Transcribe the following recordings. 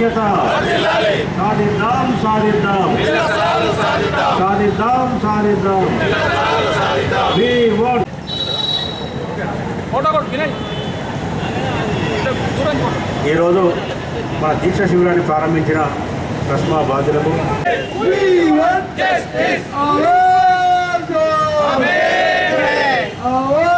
ఐక్యత. సాధిద్దాం సాధిద్దాం. సాధిద్దాం. సాధిద్దాం కొట్టు ఈరోజు మన దీక్ష శిబిరాన్ని ప్రారంభించిన కస్మా బాధ్యులకు. సాధిద్దాం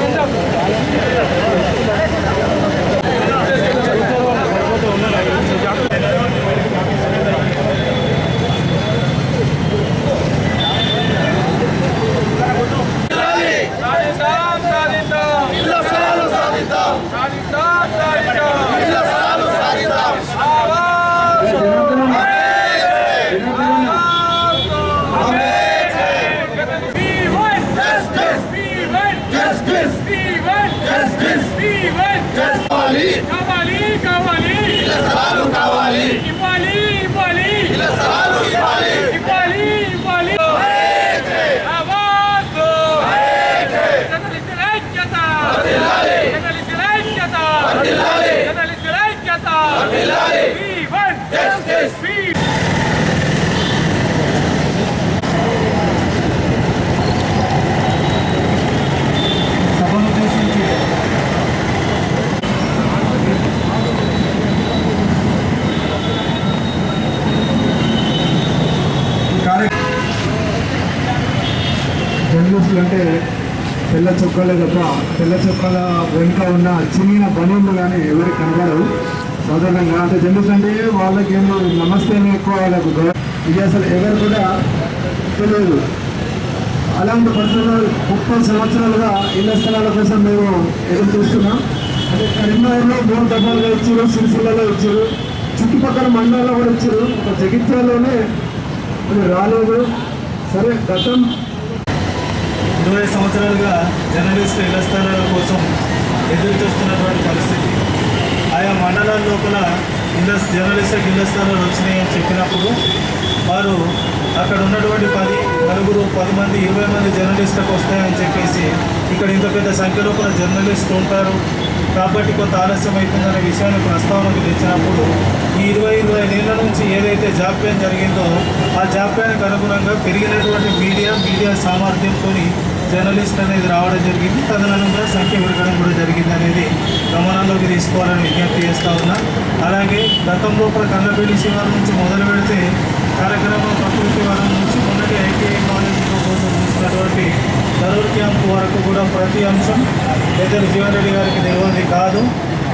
అంటే తెల్ల చొక్కాలే తప్ప తెల్ల చొక్కాల వెనుక ఉన్న చిన్న బనీలు కానీ ఎవరికి కనబడవు. సాధారణంగా అంటే ఎందుకంటే వాళ్ళకి ఏమో నమస్తే ఎక్కువ వాళ్ళకు ఇది అసలు ఎవరు కూడా తెలియదు. అలాంటి పరిస్థితులు ముప్పై సంవత్సరాలుగా ఇళ్ళ స్థలాల కోసం మేము ఎదురు చూస్తున్నాం. అంటే కరీంనగర్లో మూడు డబ్బాలుగా ఇచ్చారు సిరిసిల్లలో ఇచ్చారు చుట్టుపక్కల మండలాల్లో కూడా ఇచ్చారు. ఒక జగిత్యాలోనే రాలేదు. సరే గతం ఇరవై సంవత్సరాలుగా జర్నలిస్ట్ ఇళ్ళ కోసం ఎదురు చూస్తున్నటువంటి పరిస్థితి. ఆయా మండలాల లోపల ఇళ్ళ జర్నలిస్టులకు ఇళ్ళ స్థానాలు వచ్చినాయని చెప్పినప్పుడు వారు అక్కడ ఉన్నటువంటి పది నలుగురు పది మంది ఇరవై మంది జర్నలిస్టులకు వస్తాయని చెప్పేసి ఇక్కడ ఇంత పెద్ద సంఖ్య లోపల జర్నలిస్టులు ఉంటారు. కాబట్టి కొంత ఆలస్యం అవుతుందనే విషయాన్ని ప్రస్తావనకు తెచ్చినప్పుడు ఈ ఇరవై ఇరవై నెలల నుంచి ఏదైతే జాప్యం జరిగిందో ఆ జాప్యానికి అనుగుణంగా పెరిగినటువంటి మీడియా మీడియా సామర్థ్యంతో జర్నలిస్ట్ అనేది రావడం జరిగింది. తదనంతరం సంఖ్య పెరగడం కూడా జరిగింది అనేది గమనంలోకి తీసుకోవాలని విజ్ఞప్తి చేస్తూ ఉన్నా. అలాగే గతం లోపల కన్నపల్లి శివారు నుంచి మొదలు పెడితే కార్యక్రమం ప్రకృతి వరం నుంచి మొన్నటి ఐటీఐ కాలేజీలో కోసం చూసినటువంటి ధరూర్ క్యాంప్ వరకు కూడా ప్రతి అంశం ఇద్దరు జీవన్ రెడ్డి గారికి తెలియదు కాదు.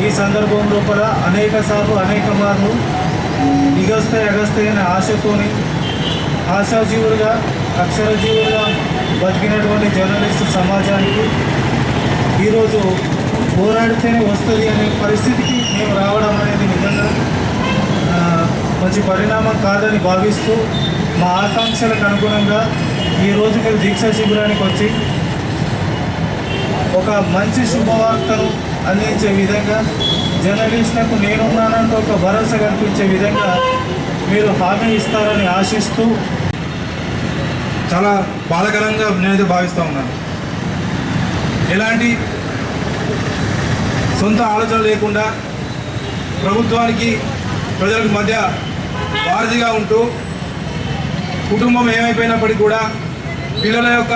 ఈ సందర్భం లోపల అనేక సార్లు అనేక మార్లు నిగస్తాయి అగస్తాయి అనే ఆశతోని ఆశాజీవులుగా అక్షరజీవులుగా బతికినటువంటి జర్నలిస్టు సమాజానికి ఈరోజు పోరాడితేనే వస్తుంది అనే పరిస్థితికి మేము రావడం అనేది నిజంగా మంచి పరిణామం కాదని భావిస్తూ మా ఆకాంక్షలకు అనుగుణంగా ఈరోజు మీరు దీక్షా శిబిరానికి వచ్చి ఒక మంచి శుభవార్తను అందించే విధంగా జర్నలిస్టులకు నేనున్నానంటూ ఒక భరోసా కల్పించే విధంగా మీరు హామీ ఇస్తారని ఆశిస్తూ చాలా బాధకరంగా నేనైతే భావిస్తూ ఉన్నాను. ఎలాంటి సొంత ఆలోచన లేకుండా ప్రభుత్వానికి ప్రజలకు మధ్య వారధిగా ఉంటూ కుటుంబం ఏమైపోయినప్పటికీ కూడా పిల్లల యొక్క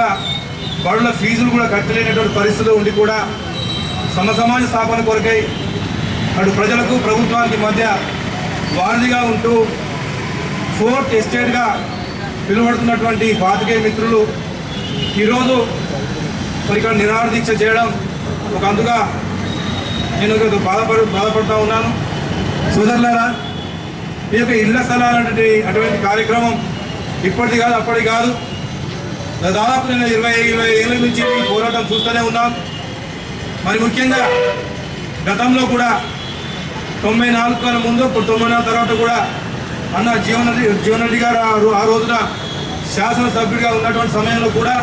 బడుల ఫీజులు కూడా కట్టలేనటువంటి పరిస్థితులు ఉండి కూడా సమ సమాజ స్థాపన కొరకై అటు ప్రజలకు ప్రభుత్వానికి మధ్య వారధిగా ఉంటూ ఫోర్త్ ఎస్టేట్గా పిలువడుతున్నటువంటి పాతికేయ మిత్రులు ఈరోజు మరి ఇక్కడ నిరాహార చేయడం ఒక అందుగా నేను బాధపడు బాధపడుతూ ఉన్నాను. సోదరులారా ఈ యొక్క ఇళ్ళ స్థలాలటువంటి అటువంటి కార్యక్రమం ఇప్పటిది కాదు అప్పటి కాదు. దాదాపు నేను ఇరవై ఇరవై ఏళ్ళ నుంచి పోరాటం చూస్తూనే ఉన్నాం. మరి ముఖ్యంగా గతంలో కూడా తొంభై నాలుగు కన్నా ముందు ఇప్పుడు తొంభై నాలుగు తర్వాత కూడా అన్న జీవన జీవనరెడ్డి గారు ఆ రోజున శాసనసభ్యుడిగా ఉన్నటువంటి సమయంలో కూడా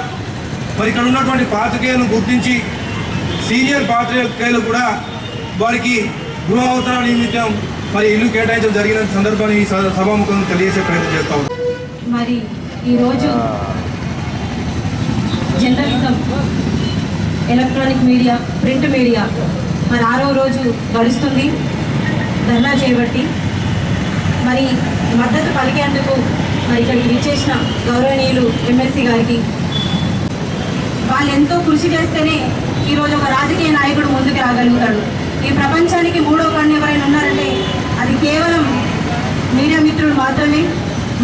మరి ఇక్కడ ఉన్నటువంటి పాత్రికేయులను గుర్తించి సీనియర్ పాత్రికేయులు కూడా వారికి గృహ అవసరాల నిమిత్తం మరి ఇల్లు కేటాయించడం జరిగిన సందర్భాన్ని ఈ సభాముఖం తెలియజేసే ప్రయత్నం చేస్తా మరి ఈరోజు journalism electronic media print media మరి ఆరో రోజు గడుస్తుంది. ధర్నా చేయబట్టి మరి మద్దతు పలికేందుకు మరి ఇక్కడికి విచ్చేసిన గౌరవనీయులు ఎమ్మెల్సీ గారికి. వాళ్ళు ఎంతో కృషి చేస్తేనే ఈరోజు ఒక రాజకీయ నాయకుడు ముందుకు రాగలుగుతాడు. ఈ ప్రపంచానికి మూడో కన్ను ఎవరైనా ఉన్నారంటే అది కేవలం మీడియా మిత్రులు మాత్రమే.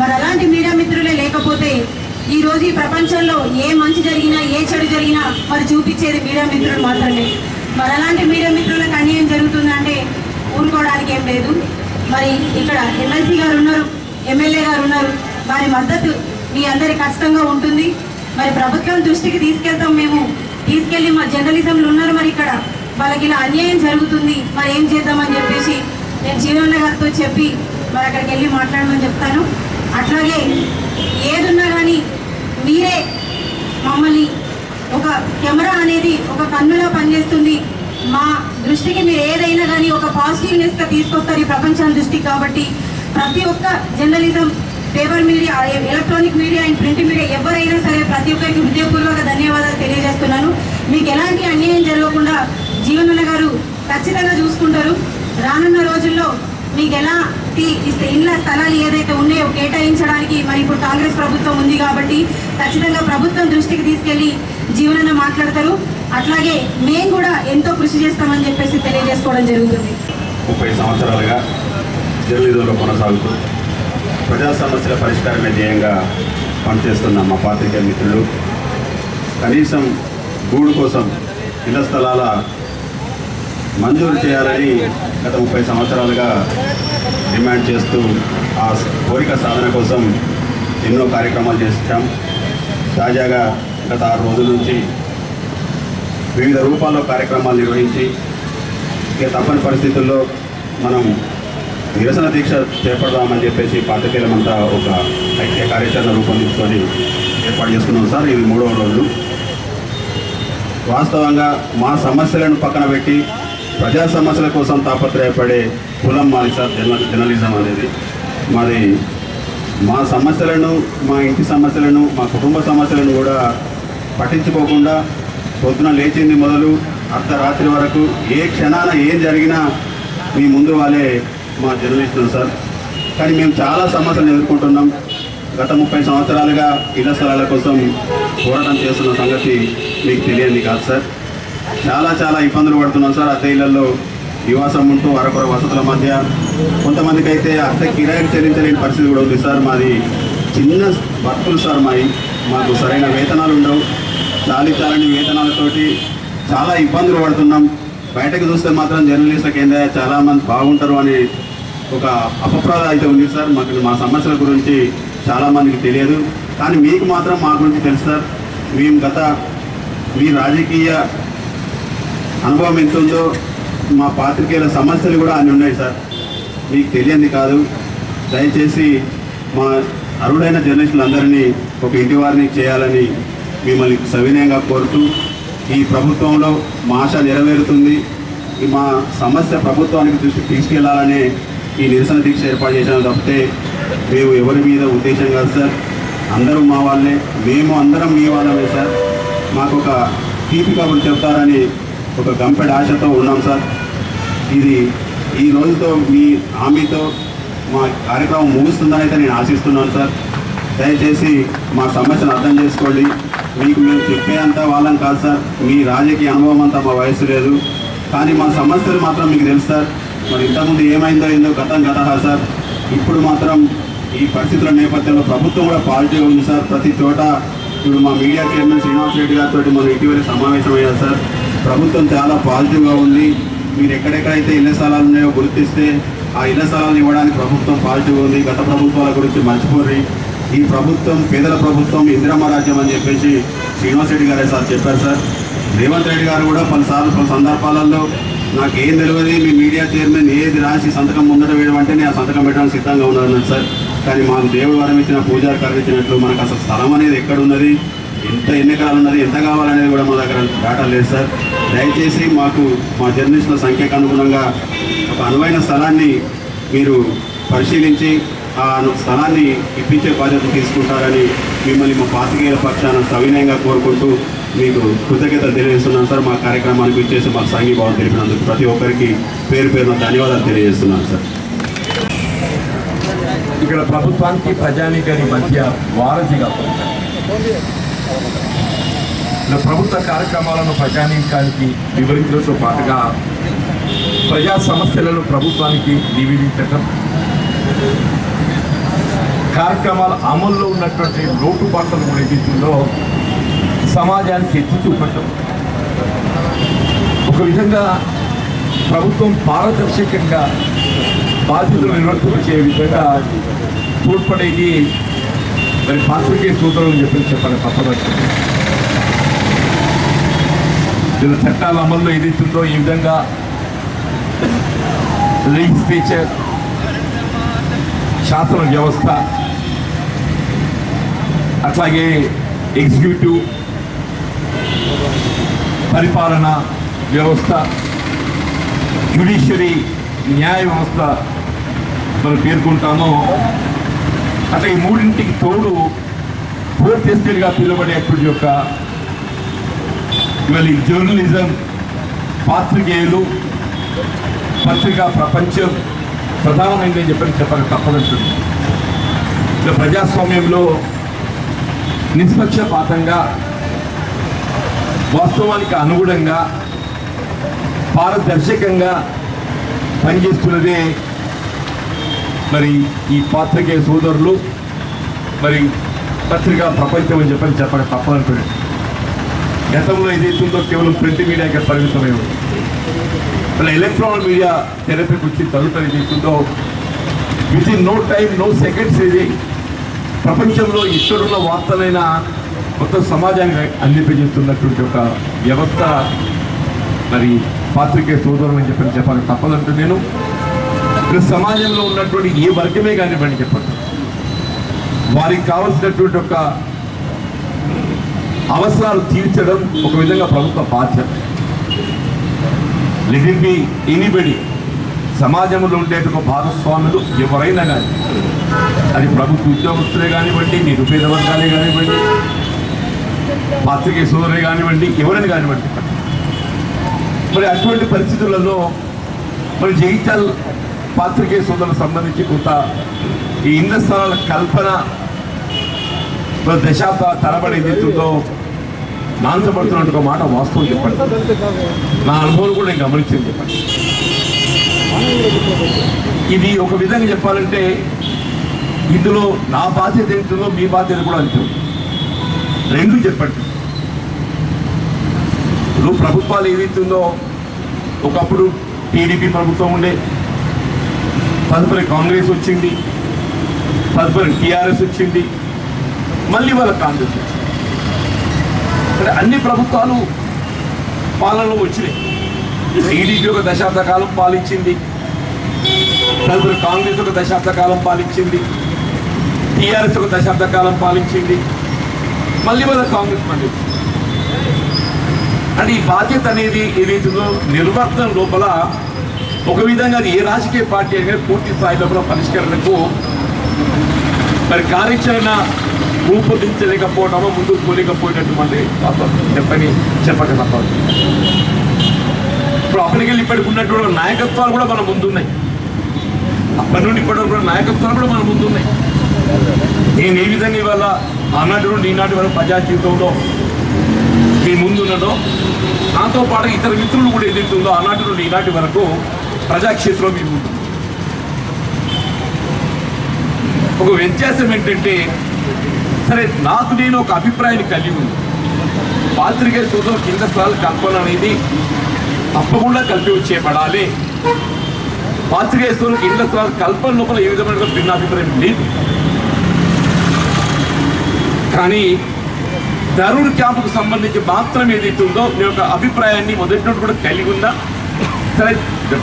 మరి అలాంటి మీడియా మిత్రులే లేకపోతే ఈరోజు ఈ ప్రపంచంలో ఏ మంచి జరిగినా ఏ చెడు జరిగినా మరి చూపించేది మీడియా మిత్రులు మాత్రమే. మరి అలాంటి మీడియా మిత్రులకు అన్యాయం జరుగుతుందంటే ఊరుకోవడానికి ఏం లేదు. మరి ఇక్కడ ఎమ్మెల్సీ గారు ఉన్నారు ఎమ్మెల్యే గారు ఉన్నారు. వారి మద్దతు మీ అందరి కష్టంగా ఉంటుంది. మరి ప్రభుత్వం దృష్టికి తీసుకెళ్తాం మేము. తీసుకెళ్ళి మా జర్నలిజంలు ఉన్నారు మరి ఇక్కడ. వాళ్ళకి ఇలా అన్యాయం జరుగుతుంది. మరి ఏం చేద్దామని చెప్పేసి నేను జీవన గారితో చెప్పి మరి అక్కడికి వెళ్ళి మాట్లాడమని చెప్తాను. అట్లాగే ఏదున్నా కానీ మీరే మమ్మల్ని ఒక కెమెరా అనేది ఒక కన్నులా పనిచేస్తుంది. మా దృష్టికి మీరు ఏదైనా కానీ ఒక పాజిటివ్నెస్గా తీసుకొస్తారు ఈ ప్రపంచం దృష్టికి కాబట్టి ప్రతి ఒక్క journalism paper media electronic media and print media ఎవరైనా సరే ప్రతి ఒక్కరికి హృదయపూర్వక ధన్యవాదాలు తెలియజేస్తున్నాను. మీకు ఎలాంటి అన్యాయం జరగకుండా జీవనన్న గారు ఖచ్చితంగా చూసుకుంటారు. రానున్న రోజుల్లో మీకు ఎలాంటి ఇస్తే ఇళ్ళ స్థలాలు ఏదైతే ఉన్నాయో కేటాయించడానికి మరి ఇప్పుడు కాంగ్రెస్ ప్రభుత్వం ఉంది కాబట్టి ఖచ్చితంగా ప్రభుత్వం దృష్టికి తీసుకెళ్ళి జీవనన్న మాట్లాడతారు. అట్లాగే మేము కూడా ఎంతో కృషి చేస్తామని చెప్పేసి తెలియజేసుకోవడం జరుగుతుంది. ముప్పై సంవత్సరాలుగా జర్నలిజంలో కొనసాగుతూ ప్రజా సమస్యల పరిష్కారమే ధ్యేయంగా పనిచేస్తున్న మా పాత్రికేయ మిత్రులు కనీసం గూడు కోసం ఇళ్ళ స్థలాల మంజూరు చేయాలని గత ముప్పై సంవత్సరాలుగా డిమాండ్ చేస్తూ ఆ కోరిక సాధన కోసం ఎన్నో కార్యక్రమాలు చేస్తాం తాజాగా గత ఆరు రోజుల నుంచి వివిధ రూపాల్లో కార్యక్రమాలు నిర్వహించి ఇక తప్పని పరిస్థితుల్లో మనం నిరసన దీక్ష చేపడదామని చెప్పేసి పాత్రికేయులమంతా ఒక ఐక్య కార్యాచరణ రూపొందించుకొని ఏర్పాటు చేసుకున్నాం సార్. ఇది మూడవ రోజు. వాస్తవంగా మా సమస్యలను పక్కన పెట్టి ప్రజా సమస్యల కోసం తాపత్రయపడే కులం మాది సార్ జర్నలిజం అనేది. మాది మా సమస్యలను మా ఇంటి సమస్యలను మా కుటుంబ సమస్యలను కూడా పట్టించుకోకుండా పొద్దున లేచింది మొదలు అర్ధరాత్రి వరకు ఏ క్షణాన ఏం జరిగినా మీ ముందు వాళ్ళే మా జర్నలిస్టులు సార్. కానీ మేము చాలా సమస్యలు ఎదుర్కొంటున్నాం. గత ముప్పై సంవత్సరాలుగా ఇళ్ళ స్థలాల కోసం పోరాటం చేస్తున్న సంగతి మీకు తెలియంది కాదు సార్. చాలా చాలా ఇబ్బందులు పడుతున్నాం సార్ అద్దె ఇళ్ళలో. నివాసం ఉంటూ అరకొర వసతుల మధ్య. కొంతమందికి అయితే అద్దె కిరాయికి చెల్లించలేని పరిస్థితి కూడా ఉంది సార్. మాది చిన్న భక్తులు సార్ మావి మాకు సరైన వేతనాలు ఉండవు. చాలించాలని వేతనాలతోటి చాలా ఇబ్బందులు పడుతున్నాం. బయటకు చూస్తే మాత్రం జర్నలిస్టులకు ఏందా చాలామంది బాగుంటారు అని ఒక అపప్రాధ అయితే ఉంది సార్. మాకు మా సమస్యల గురించి చాలామందికి తెలియదు. కానీ మీకు మాత్రం మా గురించి తెలుసు సార్. మేము గత మీ రాజకీయ అనుభవం ఎంత ఉందో మా పాత్రికేయుల సమస్యలు కూడా అన్నీ ఉన్నాయి సార్. మీకు తెలియంది కాదు. దయచేసి మా అరుడైన జర్నలిస్టులందరినీ ఒక ఇంటి వారిని చేయాలని మిమ్మల్ని సవినయంగా కోరుతూ ఈ ప్రభుత్వంలో మా ఆశ నెరవేరుతుంది. ఈ మా సమస్య ప్రభుత్వానికి దృష్టికి తీసుకెళ్ళాలనే ఈ నిరసన దీక్ష ఏర్పాటు చేసాము తప్పితే మేము ఎవరి మీద ఉద్దేశం కాదు సార్. అందరూ మా వాళ్ళే. మేము అందరం మీ వాళ్ళమే సార్. మాకు ఒక తీపి కబులు చెప్తారని ఒక గంపెడ ఆశతో ఉన్నాం సార్. ఇది ఈ రోజుతో మీ హామీతో మా కార్యక్రమం ముగుస్తుందని అయితే నేను ఆశిస్తున్నాను సార్. దయచేసి మా సమస్యను అర్థం చేసుకోండి. మీకు మేము చెప్పేంత వాళ్ళం కాదు సార్. మీ రాజకీయ అనుభవం అంతా మా వయసు లేదు. కానీ మా సమస్యలు మాత్రం మీకు తెలుసు సార్. మరి ఇంతకుముందు ఏమైందో ఏందో గతం గత సార్. ఇప్పుడు మాత్రం ఈ పరిస్థితుల నేపథ్యంలో ప్రభుత్వం కూడా పాజిటివ్ ఉంది సార్. ప్రతి చోట ఇప్పుడు మా మీడియా చైర్మన్ శ్రీనివాస్ రెడ్డి గారితో మనం ఇటీవల సమావేశం అయ్యారు సార్. ప్రభుత్వం చాలా పాజిటివ్గా ఉంది. మీరు ఎక్కడెక్కడైతే ఇళ్ళ స్థలాలు ఉన్నాయో గుర్తిస్తే ఆ ఇళ్ళ స్థలాలను ఇవ్వడానికి ప్రభుత్వం పాజిటివ్ ఉంది. గత ప్రభుత్వాల గురించి మర్చిపోర్రి. ఈ ప్రభుత్వం పేదల ప్రభుత్వం ఇందిరమ్మ రాజ్యం అని చెప్పేసి శ్రీనివాస్ రెడ్డి గారే సార్ చెప్పారు సార్. రేవంత్ రెడ్డి గారు కూడా పలుసార్లు పలు సందర్భాలలో నాకు ఏం తెలియదు మీ మీడియా చైర్మన్ ఏది రాసి సంతకం ముందట వేయడం అంటే నేను ఆ సంతకం పెట్టడానికి సిద్ధంగా ఉన్నాను సార్. కానీ మాకు దేవుడు వరం ఇచ్చిన పూజారి కర్ర మనకు అసలు స్థలం అనేది ఎక్కడ ఉన్నది ఎంత ఎన్ని ఎకరాలు ఉన్నది ఎంత కావాలనేది కూడా మా దగ్గర డేటా లేదు సార్. దయచేసి మాకు మా జర్నలిస్టుల సంఖ్యకు అనుగుణంగా ఒక అనువైన స్థలాన్ని మీరు పరిశీలించి ఆ స్థలాన్ని ఇప్పించే బాధ్యత తీసుకుంటారని మిమ్మల్ని మా పాతికేయుల పక్షాన సవినయంగా కోరుకుంటూ మీకు కృతజ్ఞతలు తెలియజేస్తున్నాను సార్. మా కార్యక్రమానికి ఇచ్చేసి మా సంఘీభావం తెలిపినందుకు ప్రతి ఒక్కరికి పేరు పేరున ధన్యవాదాలు తెలియజేస్తున్నాను సార్. ఇక్కడ ప్రభుత్వానికి ప్రజానీకానికి మధ్య వారధిగా ఇలా ప్రభుత్వ కార్యక్రమాలను ప్రజానీకానికి వివరించడంతో పాటుగా ప్రజా సమస్యలను ప్రభుత్వానికి నివేదించటం కార్యక్రమాలు అమల్లో ఉన్నటువంటి లోటుపాట్లను కూడా ఎదుగుతుందో సమాజానికి ఎత్తి చూపటం. ఒక విధంగా ప్రభుత్వం పారదర్శకంగా బాధ్యతలు నిర్వర్తించే విధంగా తోడ్పడేది మరి పాత్రికే సూత్రాలు చెప్పి చెప్పాలి తప్పవచ్చు ఇలా చట్టాల అమల్లో ఏదైతుందో ఈ విధంగా లెజిస్లేచర్ శాసన వ్యవస్థ అట్లాగే ఎగ్జిక్యూటివ్ పరిపాలన వ్యవస్థ జ్యుడిషియరీ న్యాయ వ్యవస్థ మనం పేర్కొంటామో అట్లా ఈ మూడింటికి తోడు ఫోర్త్ ఎస్టేట్గా పిలువబడేటువంటి యొక్క ఇవాళ జర్నలిజం పాత్రికేయులు పత్రికా ప్రపంచం ప్రధానమైనది చెప్పని చెప్పక తప్పదంటుంది ఇలా ప్రజాస్వామ్యంలో నిష్పక్షపాతంగా వాస్తవానికి అనుగుణంగా పారదర్శకంగా పనిచేస్తున్నదే మరి ఈ పాత్రికేయ సోదరులు మరి పత్రికా ప్రపంచం అని చెప్పని చెప్పక తప్పదంటున్నాడు. గతంలో ఏదైతుందో కేవలం ప్రింట్ మీడియాకి పరిమితమై ఉంది. మళ్ళీ ఎలక్ట్రానిక్ మీడియా తెరపైకి వచ్చి తదుపరి ఏదైతుందో with in no time no seconds ఇది ప్రపంచంలో ఇష్టడున్న వార్తలైన మొత్తం సమాజానికి అందింపజేస్తున్నటువంటి ఒక వ్యవస్థ. మరి పాత్రికే సోదరులు అని చెప్పని చెప్పాలి తప్పదంటూ నేను సమాజంలో ఉన్నటువంటి ఏ వర్గమే కానివ్వండి చెప్పండి. వారికి కావలసినటువంటి ఒక అవసరాలు తీర్చడం ఒక విధంగా ప్రభుత్వ బాధ్యత. లిటిల్ బి ఎనీబడి సమాజంలో ఉండే ఒక భాగస్వాములు ఎవరైనా కానీ అది ప్రభుత్వ ఉద్యోగస్తులే కానివ్వండి నిరుపేద వర్గాలే కానివ్వండి పాత్రికేయ సోదరులే కానివ్వండి ఎవరైనా కానివ్వండి. మరి అటువంటి పరిస్థితులలో మరి జగిత్యాల పాత్రికేయ సోదరులకు సంబంధించి కొంత ఈ ఇంద్ర స్థలాల కల్పన దశాబ్ద తరబడి ఏదైతుందో నాంచబడుతున్నట్టు ఒక మాట వాస్తవం చెప్పండి. నా అనుభవం కూడా నేను గమనించింది చెప్పండి. ఇది ఒక విధంగా చెప్పాలంటే ఇందులో నా బాధ్యత ఏంటో మీ బాధ్యత కూడా అంతే రెండు చెప్పండి. ఇప్పుడు ప్రభుత్వాలు ఏదైతుందో ఒకప్పుడు టీడీపీ ప్రభుత్వం ఉండే తదుపరి కాంగ్రెస్ వచ్చింది తదుపరి టీఆర్ఎస్ వచ్చింది మళ్ళీ వాళ్ళ కాంగ్రెస్ వచ్చింది. అంటే అన్ని ప్రభుత్వాలు పాలనలో వచ్చినాయి. టీడీపీ ఒక దశాబ్ద కాలం పాలించింది. తదుపరి కాంగ్రెస్ ఒక దశాబ్ద కాలం పాలించింది. టీఆర్ఎస్ ఒక దశాబ్ద కాలం పాలించింది. మళ్ళీ వాళ్ళ కాంగ్రెస్ మళ్ళీ. అంటే ఈ బాధ్యత అనేది ఏదైతుందో నిర్వర్తన లోపల ఒక విధంగా ఏ రాజకీయ పార్టీ అయినా పూర్తి స్థాయి లోపల పరిష్కరణకు మరి కార్యాచరణ రూపొందించలేకపోవడమో ముందుకు పోలేకపోయినటువంటి చెప్పని చెప్పక తప్పదు ఇప్పుడు అప్పటికి వెళ్ళి ఇప్పటికి ఉన్నటువంటి నాయకత్వాలు కూడా మన ముందున్నాయి. అప్పటి నుండి ఇప్పటి వరకు కూడా నాయకత్వాలు కూడా మన ముందున్నాయి. నేను ఏ విధంగా ఇవాళ ఆనాటి నుండి ఈనాటి వరకు ప్రజా జీవితంలో మీ ముందున్నదో నాతో పాటు ఇతర మిత్రులు కూడా ఎదుగుతుందో ఆనాటి నుండి ఈనాటి వరకు ప్రజాక్షేత్రం మీ ముందు. ఒక వ్యత్యాసం ఏంటంటే సరే నాకు నేను ఒక అభిప్రాయాన్ని కలిగి ఉంది. పాత్రికే సోదరు కింద స్థలాలు కల్పన అనేది తప్పకుండా కలిపి చేయబడాలి పాత్రికేయ సోదరు స్థలాల కల్పన లోపల ఏ విధమైన భిన్నాభిప్రాయం లేదు. కానీ ధరుడు క్యాంపుకు సంబంధించి మాత్రం ఏదైతే ఉందో మీ యొక్క అభిప్రాయాన్ని మొదటి నుండి కూడా కలిగి ఉందా? సరే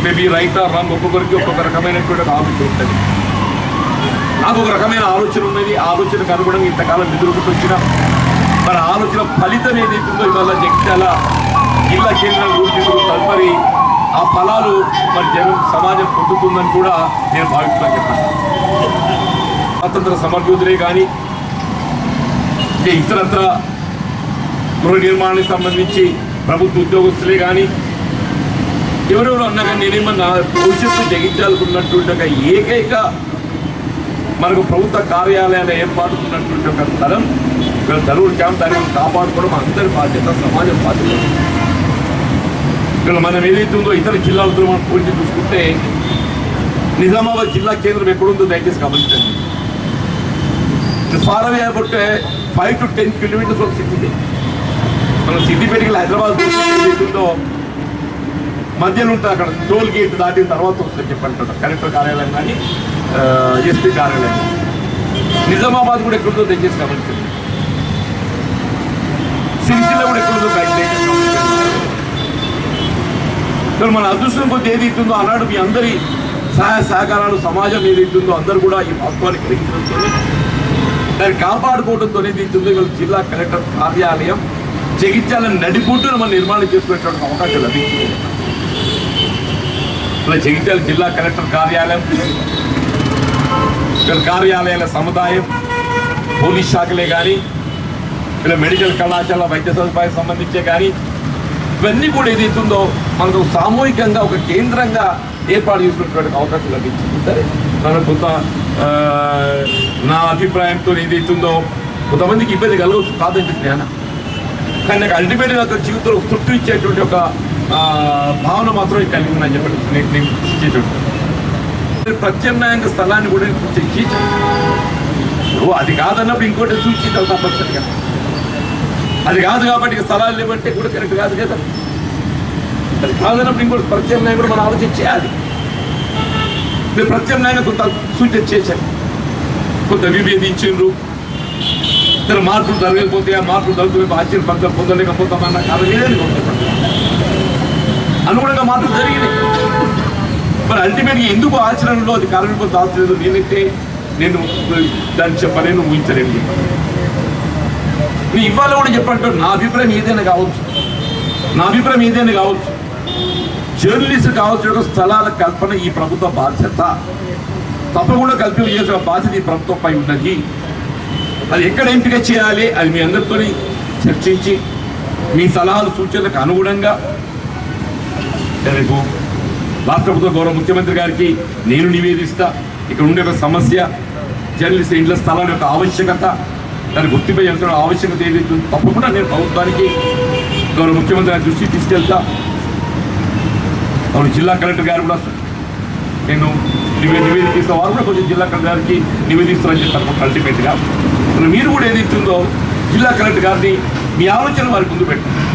మేబీ రైట్ ఆర్ రాంగ్ ఒక్కొక్కరికి ఒక్కొక్క రకమైనటువంటి ఆలోచన ఉంటుంది. నాకు ఒక రకమైన ఆలోచన ఉన్నది. ఆలోచనకు అనుగుణంగా ఇంతకాలం ఎదురుకుంటూ వచ్చిన మన ఆలోచన ఫలితం ఏదైతుందో ఇవాళ జగిత్యాల జిల్లా కేంద్రాలు రూపొందించిన తదుపరి ఆ ఫలాలు మరి జనం సమాజం పొందుతుందని కూడా నేను భావిస్తున్నాను చెప్పాను స్వాతంత్ర సమర్థులే కానీ ఇంకా ఇతరత్ర గృహ నిర్మాణానికి సంబంధించి ప్రభుత్వ ఉద్యోగస్తులే కానీ ఎవరెవరు అన్నా కానీ నేనేమన్నా భవిష్యత్తు జగించాలనుకున్నటువంటి ఒక ఏకైక మనకు ప్రభుత్వ కార్యాలయాల ఏర్పాటుకున్నటువంటి ఒక స్థలం ఇక్కడ ధరువులు క్యాంప్ దాన్ని మనం కాపాడుకోవడం అందరి బాధ్యత సమాజం బాధ్యత. ఇక్కడ మనం ఏదైతే ఉందో ఇతర జిల్లాలతో మనం పోల్చి చూసుకుంటే నిజామాబాద్ జిల్లా కేంద్రం ఎక్కడుందో దయచేసి గమనించండి. ఫార్ అవే కాబట్టి ఫైవ్ టు టెన్ కిలోమీటర్స్ ఒక సిటీ మనం సిద్దిపేటకి హైదరాబాద్ ఏదైతుందో మధ్యలో ఉంటుంది అక్కడ టోల్ గేట్ దాటిన తర్వాత వస్తుంది చెప్పంటాడు కలెక్టర్ కార్యాలయం కానీ ఎస్పీ కార్యాలయం నిజామాబాద్ కూడా ఎక్కడుందో దయచేసి గమనించండి. సిరిసిల్ల కూడా ఎక్కడుందో దయచేసి గమనించండి. ఇక్కడ మన అదృష్టం కొద్ది ఏది ఇస్తుందో ఆనాడు మీ అందరి సహాయ సహకారాలు సమాజం ఏది ఇస్తుందో అందరూ కూడా ఈ వాస్తవాన్ని గ్రహించడంతో దాన్ని కాపాడుకోవడంతో ఏది ఇవాళ జిల్లా కలెక్టర్ కార్యాలయం జగిత్యాల నడిపుట్టును మనం నిర్మాణం చేసుకునేటువంటి అవకాశం లభించింది. ఇలా జగిత్యాల జిల్లా కలెక్టర్ కార్యాలయం ఇక్కడ కార్యాలయాల సముదాయం పోలీస్ శాఖలే కానీ ఇలా మెడికల్ కళాశాల వైద్య సదుపాయం సంబంధించే కానీ ఇవన్నీ కూడా ఏదైతుందో మనకు సామూహికంగా ఒక కేంద్రంగా ఏర్పాటు చేసినటువంటి అవకాశం లభించింది. సరే మనం కొంత నా అభిప్రాయంతో ఏదైతుందో కొంతమందికి ఇబ్బంది కలగవచ్చు కాదని జ్ఞానం. కానీ నాకు అల్టిమేట్ నాకు జీవితంలో తృప్తి ఇచ్చేటువంటి ఒక భావన మాత్రం కలిగి ఉందని చెప్పి నేను నేను ఇచ్చేటువంటి ప్రత్యామ్నాయంగా స్థలాన్ని కూడా నేను సూచించి నువ్వు అది కాదన్నప్పుడు ఇంకోటి సూచించాలి తప్పనిసరిగా. అది కాదు కాబట్టి స్థలాలు లేవంటే కూడా కరెక్ట్ కాదు కదా. అది కాదన్నప్పుడు ఇంకోటి ప్రత్యామ్నాయం కూడా మనం ఆలోచన చేయాలి. మీరు ప్రత్యామ్నాయంగా కొంత సూచన చేశారు. కొంత విభేదించిండ్రు ఇతర మార్పులు జరగకపోతే ఆ మార్పులు జరుగుతుంది ఆశ్చర్య ఫలితాలు పొందలేకపోతామన్న కాదు లేదని అనుగుణంగా మార్పులు జరిగినాయి. మరి అల్టిమేట్గా ఎందుకు ఆచరణలో అది కార్మికులు దాచలేదు నేనైతే నేను దాన్ని చెప్పలేను ఊహించలేను. చెప్పాను ఇవ్వాలి ఇవాళ కూడా చెప్పంటే నా అభిప్రాయం ఏదైనా కావచ్చు. నా అభిప్రాయం ఏదైనా కావచ్చు. జర్నలిస్ట్ కావాల్సిన స్థలాల కల్పన ఈ ప్రభుత్వ బాధ్యత. తప్పకుండా కల్పన చేసిన బాధ్యత ఈ ప్రభుత్వంపై ఉన్నది. అది ఎక్కడ ఎంపిక చేయాలి అది మీ అందరితో చర్చించి మీ సలహాలు సూచనలకు అనుగుణంగా. రేపు రాష్ట్ర ప్రభుత్వ గౌరవ ముఖ్యమంత్రి గారికి నేను నివేదిస్తా. ఇక్కడ ఉండే ఒక సమస్య జర్నలిస్ట్ ఇండ్ల స్థలాల యొక్క ఆవశ్యకత దాన్ని గుర్తింపై చేస్తున్న ఆవశ్యకత ఏదైతే తప్పకుండా నేను ప్రభుత్వానికి గౌరవ ముఖ్యమంత్రి గారి దృష్టికి తీసుకెళ్తా. అవును జిల్లా కలెక్టర్ గారు కూడా నేను నివేదిక ఇస్తా వారు కూడా కొంచెం జిల్లా కలెక్టర్ గారికి నివేదిస్తారని చెప్పారు అల్టిమేట్గా. మరి మీరు కూడా ఏదైతుందో జిల్లా కలెక్టర్ గారిని మీ ఆలోచన వారి ముందు పెట్టండి.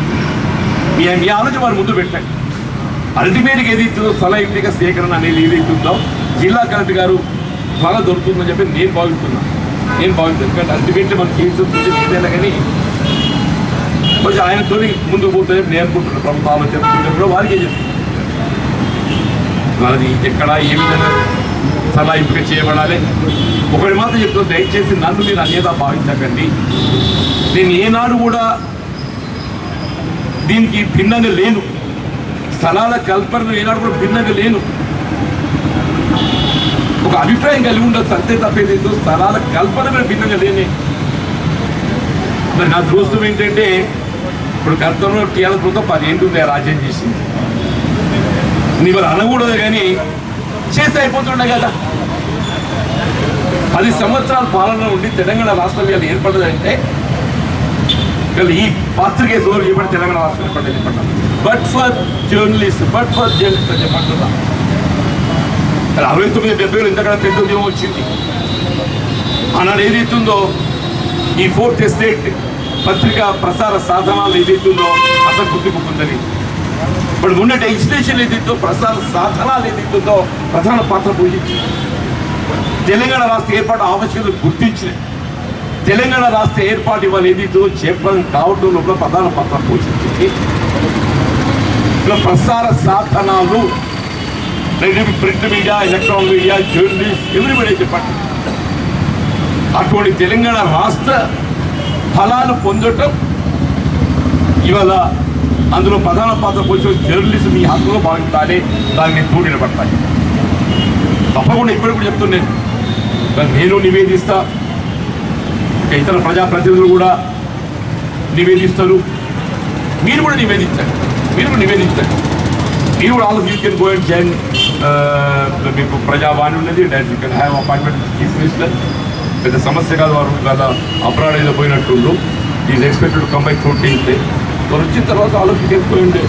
మీ మీ ఆలోచన వారి ముందు పెట్టండి. అల్టిమేట్గా ఏదైతుందో స్థల సేకరణ అనేది ఏదైతుందో జిల్లా కలెక్టర్ గారు బాగా దొరుకుతుందని చెప్పి నేను భావిస్తున్నాను నేను భావిస్తున్నాను ఎందుకంటే అల్టిమేట్లీ మనకి ఏం చూస్తుంది ఏదైనా కానీ కొంచెం ఆయనతో ముందుకు పోతే నేను అనుకుంటున్నాను ప్రభుత్వ ఆలోచన సూచన కూడా వారికే ఎక్కడ ఏ విధంగా సలహా ఎంపిక చేయబడాలి. ఒకటి మాత్రం చెప్తాను దయచేసి నన్ను మీరు అనేదా భావించకండి. నేను ఏనాడు కూడా దీనికి భిన్నంగా లేను. స్థలాల కల్పనలు ఏనాడు కూడా భిన్నంగా లేను. ఒక అభిప్రాయం కలిగి ఉండదు అంతే తప్పేదేదో స్థలాల కల్పన మీద భిన్నంగా లేని. మరి నా దృష్టం ఏంటంటే ఇప్పుడు గతంలో టీఆర్ఎస్ ప్రభుత్వం పదిహేను ఉంది రాజ్యం చేసింది. నీ మరి అనకూడదు కానీ చేస్తే అయిపోతుండే కదా. పది సంవత్సరాల పాలన ఉండి తెలంగాణ రాష్ట్రం ఇవాళ ఏర్పడదంటే ఇవాళ ఈ పాత్రికే దూరం చెప్పండి తెలంగాణ రాష్ట్రం ఏర్పడలేదు చెప్పండి. But for journalist but for journalist అని చెప్పంటున్నా అరవై తొమ్మిది డెబ్బై వేలు ఇంతకన్నా పెద్ద ఉద్యమం వచ్చింది. ఆనాడు ఏదైతుందో ఈ ఫోర్త్ ఎస్టేట్ పత్రికా ప్రసార సాధనాలు ఏదైతుందో అసలు గుర్తింపు పొందని ఇప్పుడు ఉన్న ఎడ్యుకేషన్ ఏదైతుందో ప్రసార సాధనాలు ఏదైతుందో ప్రధాన పాత్ర పోషించింది. తెలంగాణ రాష్ట్ర ఏర్పాటు ఆవశ్యకత గుర్తించిన తెలంగాణ రాష్ట్ర ఏర్పాటు ఇవాళ ఏదైతుందో చేపడం కావడంలో కూడా ప్రధాన పాత్ర పోషించింది. ఇలా ప్రసార సాధనాలు print media electronic media journalist everybody చెప్పండి అటువంటి తెలంగాణ రాష్ట్ర ఫలాలు పొందటం ఇవాళ అందులో ప్రధాన పాత్ర పోషించే జర్నలిస్ట్ మీ హక్కులో భావించాలి దాన్ని తోడు నిలబడతాయి తప్పకుండా ఇప్పుడు కూడా చెప్తున్నాను నేను. నివేదిస్తా. ఇంకా ఇతర ప్రజాప్రతినిధులు కూడా నివేదిస్తారు. మీరు కూడా నివేదించండి. మీరు కూడా నివేదించండి. మీరు కూడా ఆలోచించుకొని పోయండి చేయండి మీకు ప్రజావాణి ఉన్నది direct can have appointment chief minister పెద్ద సమస్య కాదు వారు గల అబ్రాడ్ ఏదో పోయినట్టుండు is expected come by fourteenth వారు వచ్చిన తర్వాత ఆలోచన వెళ్ళిపోయిండే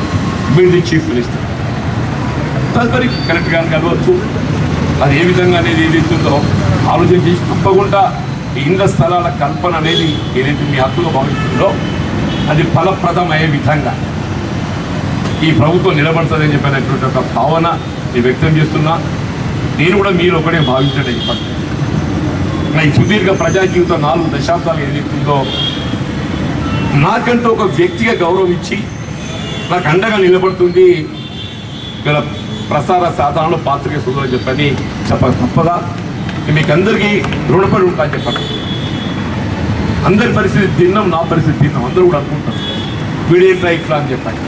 మీరు ది చీఫ్ మినిస్టర్ తదుపరి కరెక్ట్గా కలవచ్చు అది ఏ విధంగా అనేది ఏదైతుందో ఆలోచన చేసి తప్పకుండా ఈ స్థలాల కల్పన అనేది ఏదైతే మీ హక్కులో భావిస్తుందో అది ఫలప్రదమయ్యే విధంగా ఈ ప్రభుత్వం నిలబడుతుందని చెప్పినటువంటి ఒక భావన నేను వ్యక్తం చేస్తున్నా నేను కూడా మీరు ఒకటే భావించండి చెప్పండి నా ఈ సుదీర్ఘ ప్రజా జీవితం నాలుగు దశాబ్దాలు ఏదైతుందో నాకంటూ ఒక వ్యక్తిగా గౌరవం ఇచ్చి నాకు అండగా నిలబడుతుంది. గల ప్రసార సాధనలో పాత్రికే సుధులు చెప్పని చెప్పక తప్పదా? మీకు అందరికీ రుణపడి ఉంటా చెప్పండి అందరి పరిస్థితి తిన్నాం నా పరిస్థితి తిన్నాం అందరూ కూడా అనుకుంటారు. వీడేంట్రా ఇట్లా అని చెప్పండి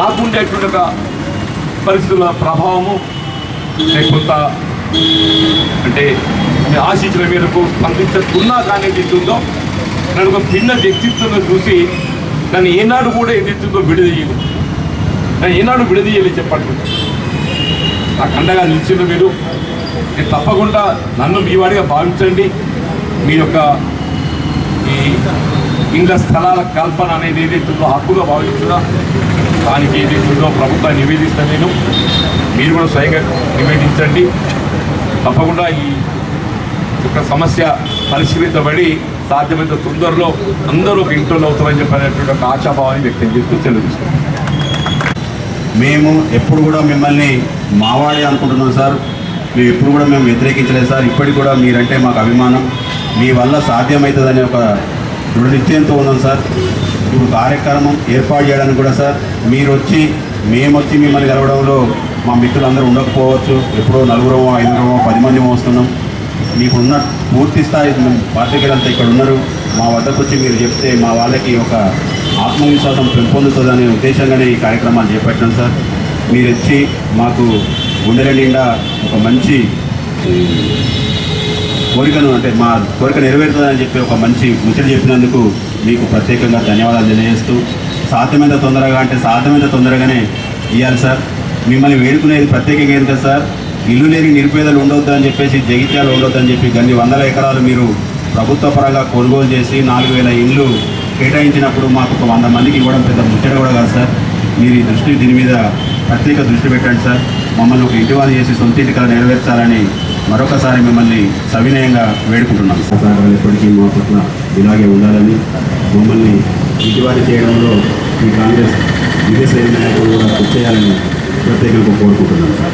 నాకుండేటువంటి ఒక పరిస్థితుల ప్రభావము నేను అంటే ఆశించిన మేరకు స్పందించకున్నా కానీ ఎదుగుతుందో నన్ను ఒక భిన్న వ్యక్తిత్వంలో చూసి నన్ను ఏనాడు కూడా ఎదుగుతుందో విడదీయదు నన్ను ఏనాడు విడదీయాలి చెప్పండి. నాకు అండగా నిలిచిన మీరు. మీరు తప్పకుండా నన్ను మీ వాడిగా భావించండి. మీ యొక్క ఈ ఇండ్ల స్థలాల కల్పన అనేది ఏదైతుందో హక్కుగా భావిస్తుందో దానికి ఏదైతుందో ప్రభుత్వాన్ని నివేదిస్తాను నేను. మీరు కూడా స్వయంగా నివేదించండి. తప్పకుండా ఈ యొక్క సమస్య పరిశీలించబడి సాధ్యమైనంత తొందరలో అందరూ ఒక ఇంట్లో అవుతారని చెప్పినటువంటి ఒక ఆశాభావాన్ని వ్యక్తం చేస్తూ తెలియజేస్తాను మేము ఎప్పుడు కూడా మిమ్మల్ని మావాడే అనుకుంటున్నాం సార్. మేము ఎప్పుడు కూడా మేము వ్యతిరేకించలేదు సార్. ఇప్పటికి కూడా మీరంటే మాకు అభిమానం. మీ వల్ల సాధ్యమవుతుందనే ఒక దృఢ నిశ్చయంతో ఉన్నాం సార్. ఇప్పుడు కార్యక్రమం ఏర్పాటు చేయడానికి కూడా సార్ మీరు వచ్చి మేము వచ్చి మిమ్మల్ని కలవడంలో మా మిత్రులందరూ ఉండకపోవచ్చు. ఎప్పుడో నలుగురమో ఐదుగురమో పది మంది వస్తున్నాం. మీకు ఉన్న పూర్తి స్థాయి పాత్రికేయులంతా ఇక్కడ ఉన్నారు. మా వద్దకు వచ్చి మీరు చెప్తే మా వాళ్ళకి ఒక ఆత్మవిశ్వాసం పెంపొందుతుందనే ఉద్దేశంగానే ఈ కార్యక్రమాన్ని చేపట్టాం సార్. మీరు వచ్చి మాకు గుండెల నిండా ఒక మంచి కోరికను అంటే మా కోరిక నెరవేరుతుందని చెప్పి ఒక మంచి ముచ్చట చెప్పినందుకు మీకు ప్రత్యేకంగా ధన్యవాదాలు తెలియజేస్తూ సాధ్యమైనంత తొందరగా అంటే సాధ్యమైనంత తొందరగానే ఇవ్వాలి సార్. మిమ్మల్ని వేడుకునేది ప్రత్యేకంగా ఏంటో సార్? ఇల్లు లేని నిరుపేదలు ఉండొద్దు అని చెప్పేసి జగిత్యాలు ఉండొద్దు అని చెప్పి గన్ని వందల ఎకరాలు మీరు ప్రభుత్వ పరంగా కొనుగోలు చేసి నాలుగు వేల ఇండ్లు కేటాయించినప్పుడు మాకు ఒక వంద మందికి ఇవ్వడం పెద్ద ముచ్చట కూడా కాదు సార్. మీరు ఈ దృష్టి దీని మీద ప్రత్యేక దృష్టి పెట్టండి సార్. మమ్మల్ని ఒక ఇంటివాళ్ళు చేసి సొంత ఇంటికలు నెరవేర్చాలని మరొకసారి మిమ్మల్ని సవినయంగా వేడుకుంటున్నాం సహకారాలు ఎప్పటికీ మా పట్ల ఇలాగే ఉండాలని మమ్మల్ని ఇటువారి చేయడంలో ఈ కాంగ్రెస్ విదేశీ నాయకులు కూడా చేయాలని ప్రత్యేకంగా కోరుకుంటున్నాను.